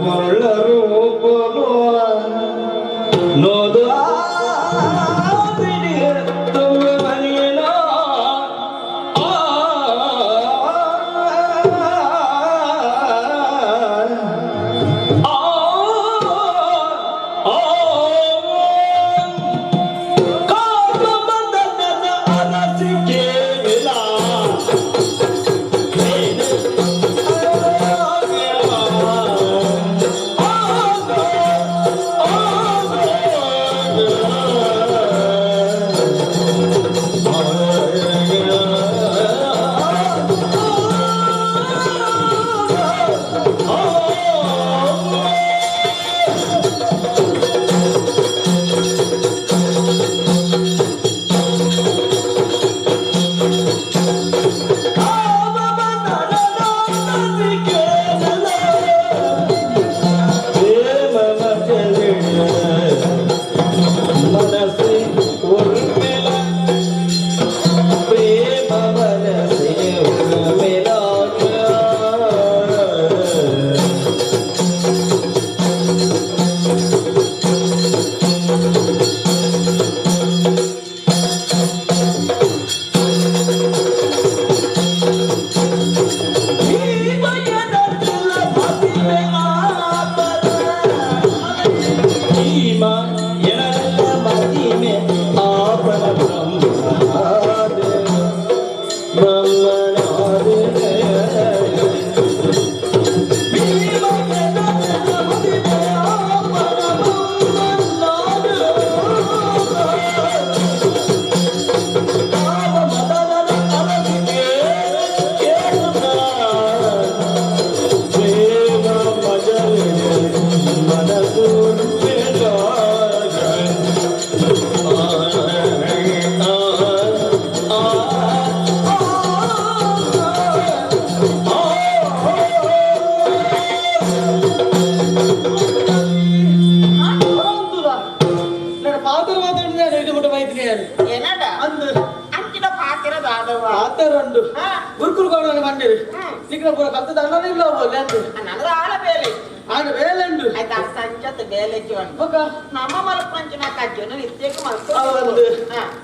ಪೊಳ್ಳರು ನಮ್ಮ ಮಲಪಂಚಿನ ಕಜ್ಜನ ನಿತ್ಯಕ್ಕೆ ಮಲ್ಕೊ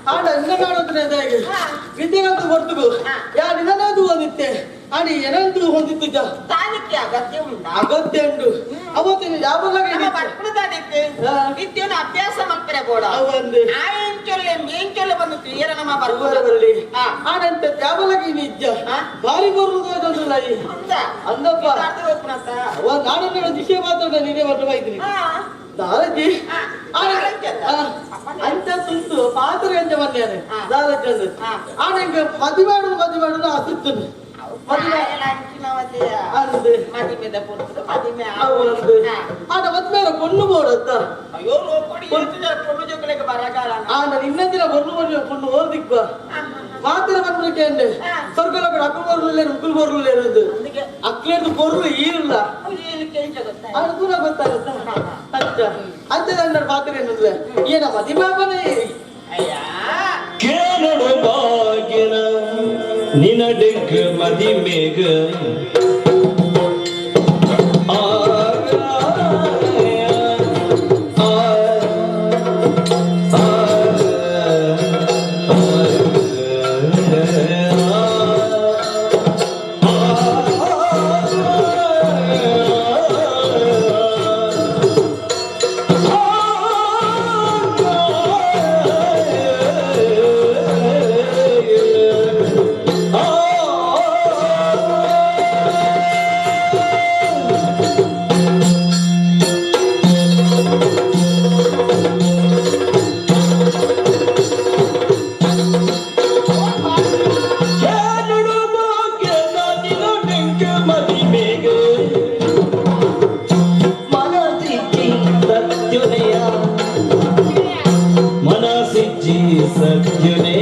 ಆಡ ಇನ್ನ ಕಾಣುತ್ತೆ ಅದಾಗಿ ಹಾ. ವಿದ್ಯೆಗಂತೂ ಹೊರತುಗು ಯಾ ನಿನ್ನದು ಓದಿತ್ತೆ? ಆಡಿ ಏನಂತೂ ಹೊಂದಿತ್ತು ಜ ತಾನಿಕ್ಕೆ ಅಗತ್ಯ ಉಂಟಾ? ಅಗತ್ಯ ಉಂಡು ಅವತ್ತಿನ ಯಾವಾಗ ಅಭ್ಯಾಸ ಮಾಡ್ತಾರೆ ಬೋಡ ಅವಂದು. ಆ ಎಂಚೊಲ್ಲೆ ಮೇಂಚೊಲ್ಲೆ ಬಂದು ಕ್ಲಿಯರ್ ನಮ್ಮ ಬರಬಲ್ಲಿ ಬರ್ಬೋದು ಹಾ. ಆಡಂತ ಯಾವಲಗಿ ನಿಜ ಹಾ. ಬಾರಿ ಬರುವುದು ಲೈ ಹೌದಾ? ಅಂದಪ್ಪ. ನಾನು ಹೇಳೋ ದಿಶೆ ಮಾತಾಡ ನೀನೇ ಬೈದ್ರಿ ಹಾ. ದಾರಜಿ ಅಂತ. ತುಂತು ಪಾತ್ರ ಅಂತ ಬಂದ್ಯಾನೆ ಹಾ. ಅಂದ್ರೆ ಹಾ. ಆಡ ಹಿಂಗೆ ಮದಿ ಮಾಡುದು ಮದಿ ಮಾಡುದು ಆಸಿತ್ತು ಮದುವೆ ಆಯಲ ಅಂಚಿನವತೆಯ ಅಂದು ಮದಿಮೆದ ಪುರ್ತದ ಮದಿಮೆ ಅವಂದು ಹಾ. பொண்ணு ಮದ್ಮೇಲೆ வார்த்தையில கற்பனை கேண்டு சொர்க்கலோக அக்குள்போர்கள் ಉಗುಳ್ಬೋರ್ಗಳು ಇರೋದು ಅಕ್ಲೇದು ಬೋರ್ಗಳು ಈರಿಲ್ಲ ಅದು ಕೂಡ ಗೊತ್ತಾಗುತ್ತೆ. ಅಚ್ಚ ಅಂತ ನನ್ನ ಮಾತ್ರ ಏನಿಲ್ಲ ಏನಮ್ಮ ದಿಮಾಗನೇ ಕೇರಳು ಬಾಗಿನ ನಿನಡೆಗ್ ಮದಿ ಮೇಗ ಆ Sir, you.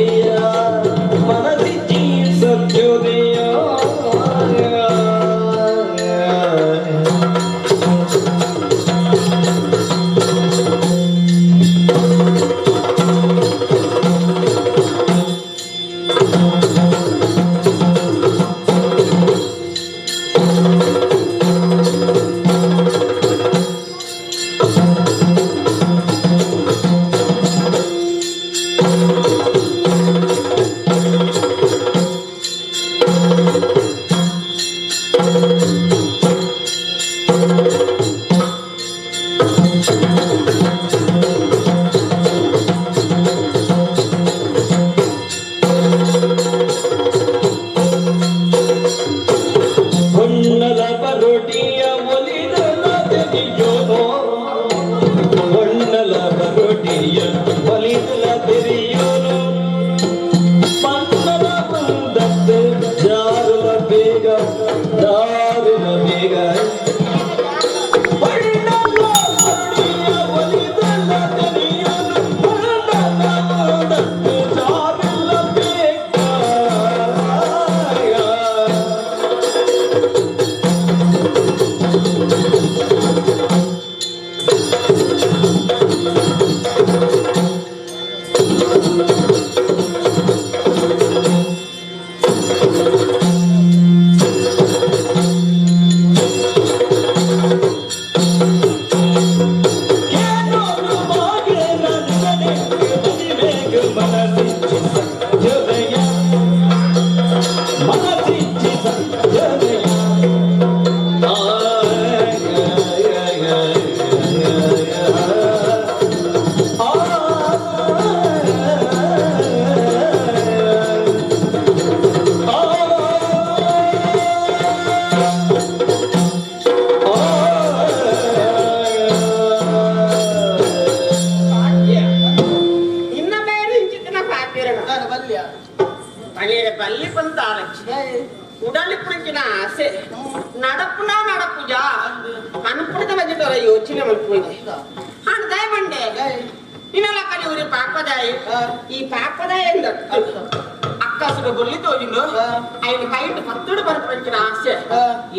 ఇటు భక్తుడు పరపరించిన ఆశ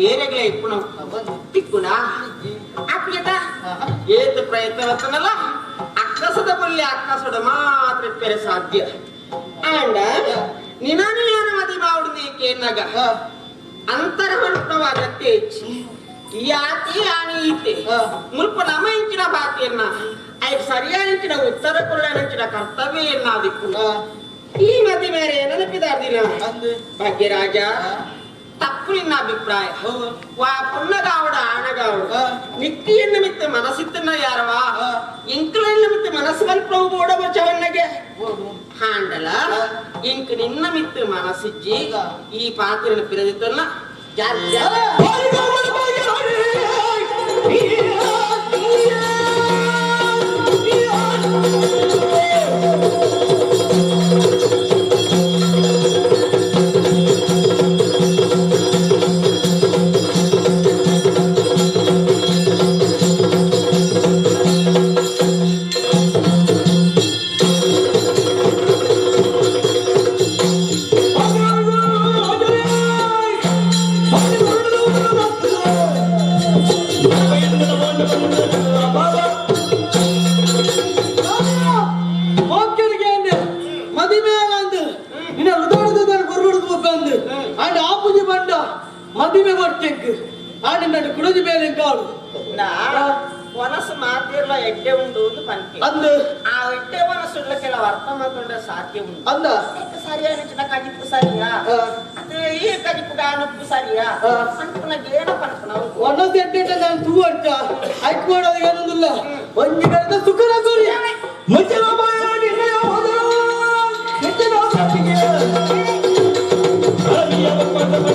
ఏరగల ఇప్పుడు తిక్కునా అప్యత ఏత ప్రయత్నవత్తనల అక్కసద పుల్లి అక్కసుడు మాత్ర పెర సాధ్య అండ్ నినానియాన మది బావుడు నీకేనగ ಅಂತರವರ್ಪಣವಾದ ಹೆಚ್ಚಿ ಯಾತಿ ಆನೀತಿ ಮುಲ್ಪ ನಮಯಿಂಚಿನ ಬಾತಿಯನ್ನ ಆಯ್ತು ಸರಿಯಾಗಿನ ಉತ್ತರ ಕೊಡಲಿನ ಕರ್ತವ್ಯ ಎನ್ನಾದಿಕ್ಕು ಈ ಮದಿ ಮೇರೆ ನೆನಪಿದಾರ್ದಿನ ಬಗ್ಗೆ ರಾಜ ತಪ್ಪು ನಿನ್ನ ಅಭಿಪ್ರಾಯ. ವಾ ಪುಣ್ಣಗಾವಡ ಆಣಗಾವಡು. ನಿತ್ಯ ನಿಮಿತ್ತ ಮನಸ್ಸಿತ್ತನ್ನ ಯಾರವ? ಇಂಕ್ಲ ನಿಮಿತ್ತ ಮನಸ್ಸು ಬಲ್ಪ್ರಭು ಓಡವ ಚವನ್ನಗೆ. ಹಾಂಡಲ ಇಂಕ್ ನಿನ್ನ ಮಿತ್ತ ಮನಸ್ಸಿಜ್ಜಿ ಈ ಪಾತ್ರನ ಪಿರದಿತ್ತನ್ನ ಜಾತ್ಯ ಮದುವೆ ಮಾಡ್ತೇಕ್ ಆನೆ ನನ್ನ ಕುಡದ ಮೇಲೆ ಕಾಳು ಮನಸ್ಸು ಮಾತಿರುವ ಎಡ್ಡೆ ಉಂಡು ಒಂದು ಪಂಕೆ ಅಂದು ಆ ಎಡ್ಡೆ ಮನಸ್ಸುಳ್ಳ ಕೆಲವು ಅರ್ಥ ಮಾಡ್ಕೊಂಡ್ರೆ ಸಾಧ್ಯ ಉಂಟು ಅಂದ ಸರಿಯಾಗಿ ಚಿಟಕಾಗಿತ್ತು ಸರಿಯಾ ಕಲಿಪುಡ ಅನ್ನೋದು ಸರಿಯಾ ಅನ್ಪುನಾಗ ಏನಪ್ಪ ಅನ್ಪುನಾವು ನಾನು ಮಾಡೋದು ಏನೊಂದಿಲ್ಲ?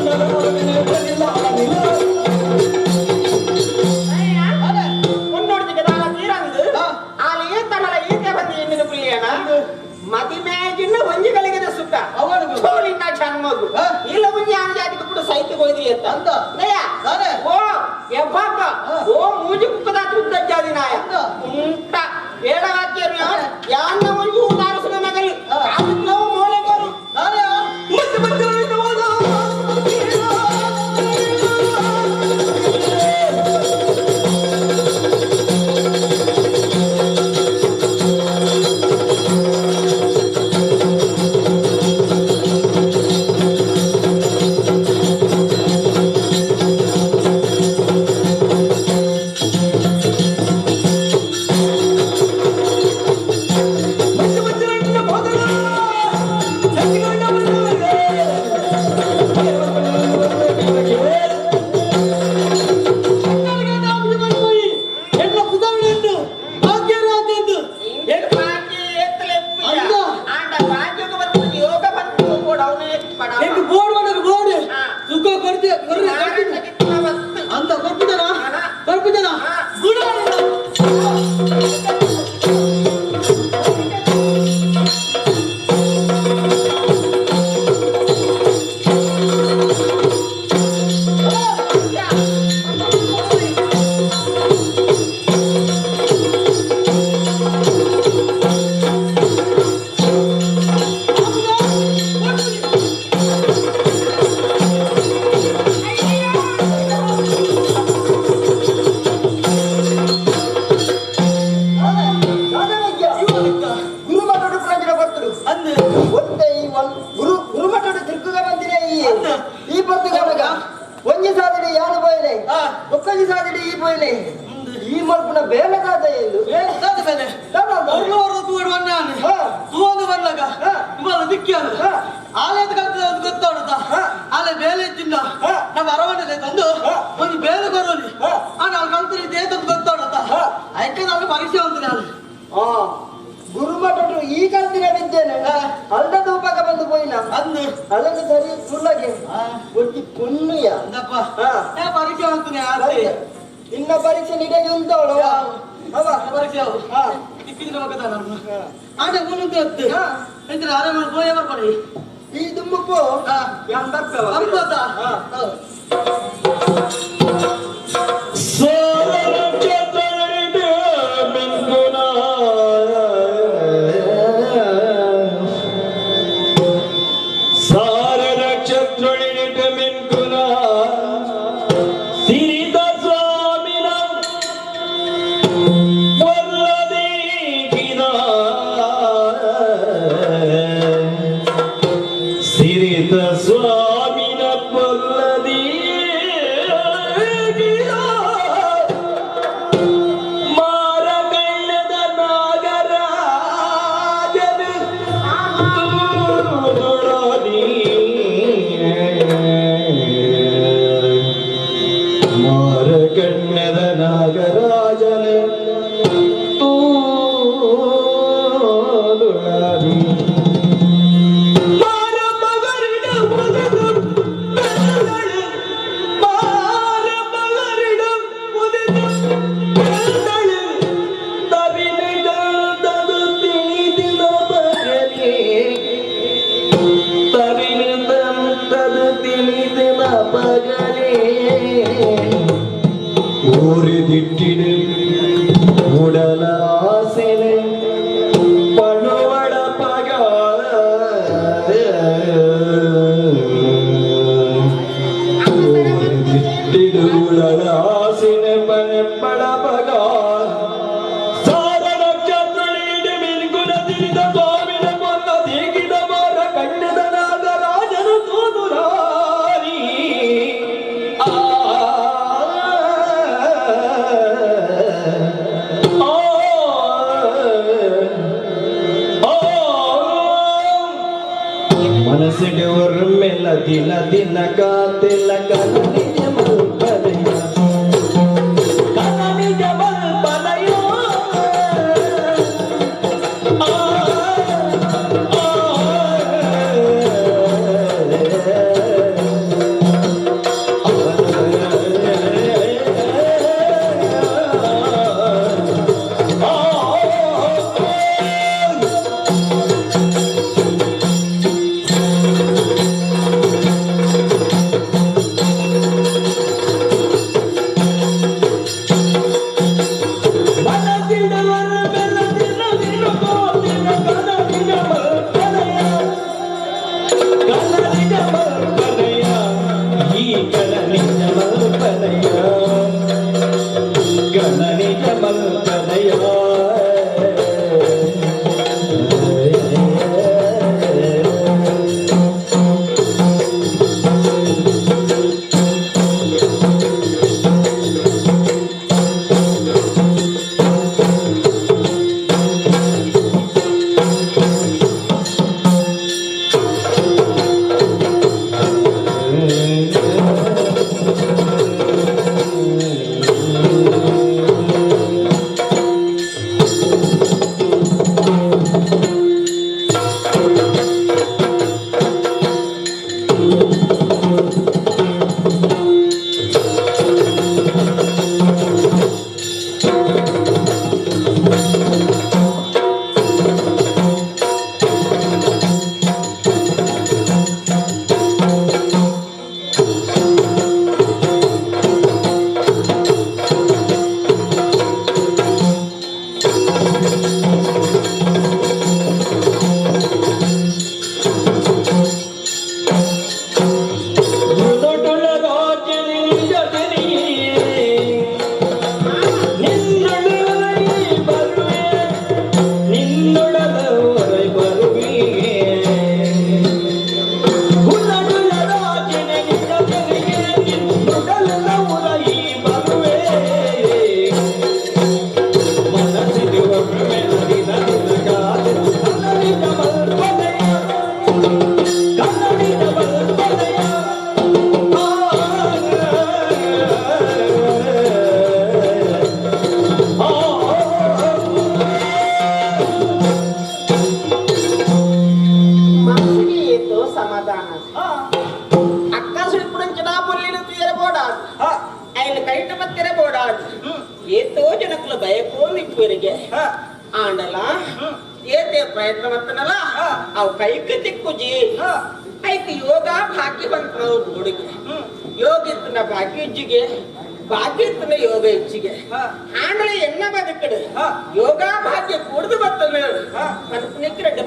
ಈ ಅಂದ. ಈ ಪತ್ತುಗಾರಗ ಒಂಜಿ ಸಾಧನೆ ಯಾನು ಬೋಯ್ಲೆ. ಒಕ್ಕಜಿ ಸಾಧನೆ ಈ ಬಯಲೆ ಈ ಮಲ್ಪುನ ಬೇಲದಾದ ಎಂದು? ಏ, ದಾದ ಮೇಲೆ ಅವ್ರವ್ರು ತೂಡು ಬನ್ನಾನೆ ಹಾ. ತೂದು ಬನ್ನಗ ಹಾ. ದಿಕ್ಕಿಯಾನು ಹಾ. ಆಲಯದ ಕಲ್ತದ ಅದು ಗೊತ್ತಾಡುತ್ತ ಆಲೆ ಬೇಲೆ ಇದ್ದಿಂದ ಹಾ. ನಮ್ಮ ಅರವಣೆ ತಂದು ಒಂದು ಬೇಲೆ ಬರೋಲಿ ಆ ನಾವು ಕಲ್ತಿರಿ ದೇತದ ಗೊತ್ತಾಡುತ್ತ ಹಾ. ಅದಕ್ಕೆ ನಾನು ಪರೀಕ್ಷೆ ಅಲ್ಲಿ ಆ ಗುರುಮಠದ ಈ ಕಲ್ತಿನ ವಿದ್ಯೆನೆ. ಅಲ್ದ ತೂಪಕ ಬಂದು ಬೋಯ್ನ ಅಂದು? ಅಲ್ಲಂದು ಸರಿ ಸುಳ್ಳಗೆ. ಒಟ್ಟಿ ಪುಣ್ಯ. ಪರೀಕ್ಷೆ ಆದ್ರೆ ಇನ್ನ ಪರೀಕ್ಷೆ ನಿಡಗೆ ಉಂಟವಳು ಪರೀಕ್ಷೆ ಆಟ ಮುಂದೆ ಆರಾಮ ಹಾ. ಎಂದ್ರೆ ಅರೆ ಮಾಡಿ ಬೋಯ ಬರ್ಬೇಡಿ ಈ ದುಮ್ಮಪ್ಪು ಹಾ. baby, ஒரு திட்டின తిల తిలక తిలక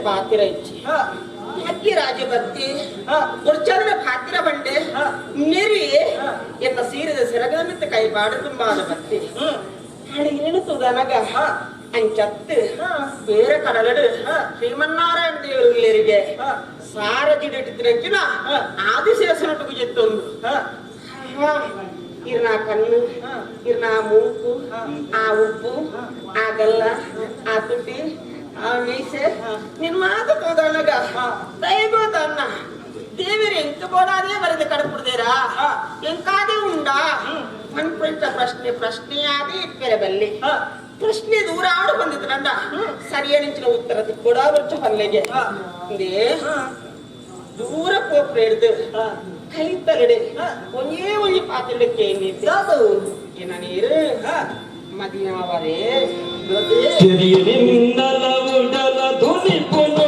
ಪಾತಿರ ಇಚ್ಚಿ. ಅಕ್ಕಿ ರಾಜಭಕ್ತಿ ದುರ್ಚಂದ್ರ ಪಾತಿರ ಬಂಡೆ ನೆರಿ ಎನ್ನ ಸೀರಿದ ಸೆರಗಮಿತ್ತ ಕೈ ಬಾಡು ತುಂಬಾದ ಭಕ್ತಿ ತುದನಗ ಅಂಚತ್ತು ಬೇರೆ ಕಡಲಡು ಶ್ರೀಮನ್ನಾರಾಯಣ ದೇವರಿಗೆ ಸಾರ ಜಿಡಿಟ್ಟಿದ್ರಂಚಿನ ಆದಿಶೇಷನೊಟ್ಟಿಗೆ ಜಿತ್ತೊಂದು ಇರ್ನ ಕಣ್ಣು ಇರ್ನ ಮೂಕು ಆ ಉಪ್ಪು ಆ ಗಲ್ಲ ಆ ತುಟಿ ಆ ಮೀಸೆ ನಿನ್ ಮಾತು ತೋದನಗ ದಯಗೋದನ್ನ ದೇವರು ಎಂಕ ಬೋಡಾದೇ ಬರೆದು ಕಡಪುಡ್ದೇರಾ ಎಂಕಾದೇ ಉಂಡಾ? ಅನ್ಪಂಚ ಪ್ರಶ್ನೆ ಪ್ರಶ್ನೆಯಾದಿ ಇಪ್ಪೆರಬಲ್ಲಿ ಪ್ರಶ್ನೆ ದೂರ ಆಡು ಸರಿಯಾನಿಂಚಿನ ಉತ್ತರ ಕೂಡ ಬರ್ಚು ಪಲ್ಲೆಗೆ ಇಂದೇ ದೂರ ಪೋಪ್ರೆ ಹಿಡ್ದು ಕೈ ತಗಡೆ ಒಂದೇ ಒಂಜಿ ಪಾತ್ರೆಕ್ಕೆ ಏನಿದ್ದು ಏನ ನೀರು ಮದಿಯಾವರೇ? తెలియని నిందల ఉడల ధుని పులో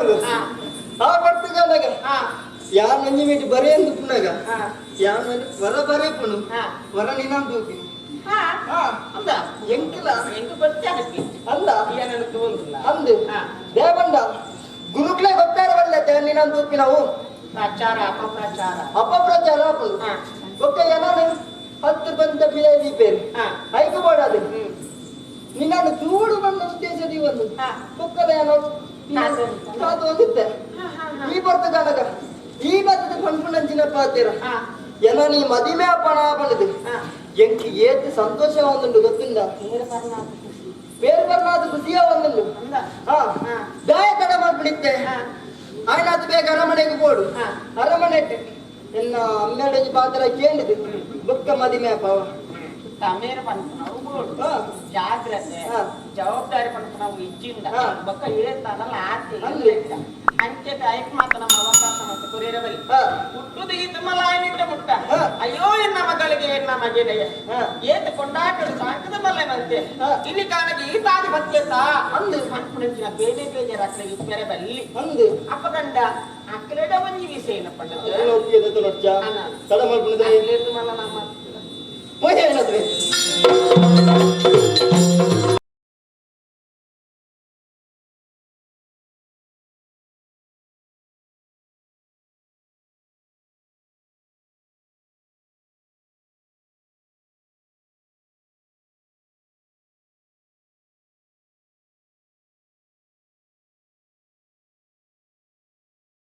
ಗುರು ಆ ಪರ್ತುಗಾದಾಗ ಯಾರ ನಂಜಿ ಮೇಟಿ ಬರೇ ಎಂದು ಪುನಗ ಯಾರ ವರ ಬರೇ ಪುನು ವರ ನಿನಾಂ ತೂಕಿ ಅಂದ ಎಂಕಿಲ್ಲ ಎಂಟು ಬಚ್ಚ ಅಲ್ಲ. ಅಂದ ಏನನ್ನು ತಗೊಂಡಿಲ್ಲ. ಅಂದು. ದೇವಂಡ ಗುರುಕ್ಲೆ ಗೊತ್ತಾರವಲ್ಲ ನಿನಾಂ ತೂಕಿ ನಾವು. ಪ್ರಚಾರ ಅಪಪ್ರಚಾರ. ಅಪಪ್ರಚಾರ. ಒಕ್ಕ ಏನಾನು ಹತ್ತು ಬಂದ ಬಿಳಿ ಬೇರೆ. ಐಕ ಮಾಡದು ನಿನ್ನನ್ನು ಚೂಡು ಬಂದ ಉದ್ದೇಶದಿ ಒಂದು. ಕುಕ್ಕಲ ಏನೋ ಕಾದು ಹೋಗಿದ್ದೆ ಈ ಬರ್ತದಾಗ ಈ ಬರ್ತದ ಕೊಂಡ್ಕೊಂಡು ಪಾತಿರ ಹಾ. ಏನೋ ನೀ ಮದಿಮೆ ಅಪ್ಪಣ ಬಂದದು. ಎಂಕಿ ಏತ್ ಸಂತೋಷ ಒಂದುಂಡು ಬರ್ನಾದ ಬೇರೆ ಬರ್ನಾದ ಖುಷಿಯ ಒಂದುಂಡು ಅಂದ? ಹಾ. ಹಾ. ದಾಯ ತಡ ಮಾಡ್ಬಿಡಿತ್ತೆ. ಹಾ. ಆಯ್ನಾತು ಬೇಗ ಅರಮನೆಗೆ ಬೋಡು. ಅರಮನೆ ಎನ್ನ ಅಮ್ಮೆಡೆ ಪಾತ್ರ ಕೇಳಿದು ಬುಕ್ಕ ಮದಿಮೆ ಅಪ್ಪ ತಮೇರು ಬಂತು ನಾವು. ಹಾ. ಜಾಗ್ರತೆ. ಜವಾಬ್ದಾರಿ ಬಂತು ನಾವು ಇಜ್ಜಿಂದ ಬಕ್ಕ ಹೇಳ್ತಾನಲ್ಲ ಆರ್ತಿ. ಅಂಚೆ ತಾಯಕ್ ಮಾತ ನಮ್ಮ ಅವಕಾಶ ಮತ್ತು ಕುರಿಯರಬಲ್ಲಿ ಹಾ. ಹುಟ್ಟುದು ಈ ತುಮಲಾಯನಿಟ್ಟ ಮುಟ್ಟ. ಅಯ್ಯೋ ಎನ್ನ ಮಗಳಿಗೆ ಎನ್ನ ಮಗೆನೆಯ. ಏತ ಕೊಂಡಾಟಡು ಸಾಕದ ಮಲ್ಲೆ ಮಂತೆ ಇಲ್ಲಿ ಕಾರಣಕ್ಕೆ ಈ ತಾದಿ ಬತ್ಲೆತ ಅಂದು. ಅನ್ಪುಣಿಂಚಿನ ಬೇರೆ ಬೇರೆ ರಕ್ತ ಇಪ್ಪೆರೆ ಬಲ್ಲಿ ಅಂದು ಅಪ್ಪದಂಡ ಅಕ್ಕಲೆಡ ಒಂಜಿ ವಿಷಯ ಏನಪ್ಪ. ತಡ ಮಾಡ್ಬಿಡಿದ್ರೆ ನಮ್ಮ Thank you.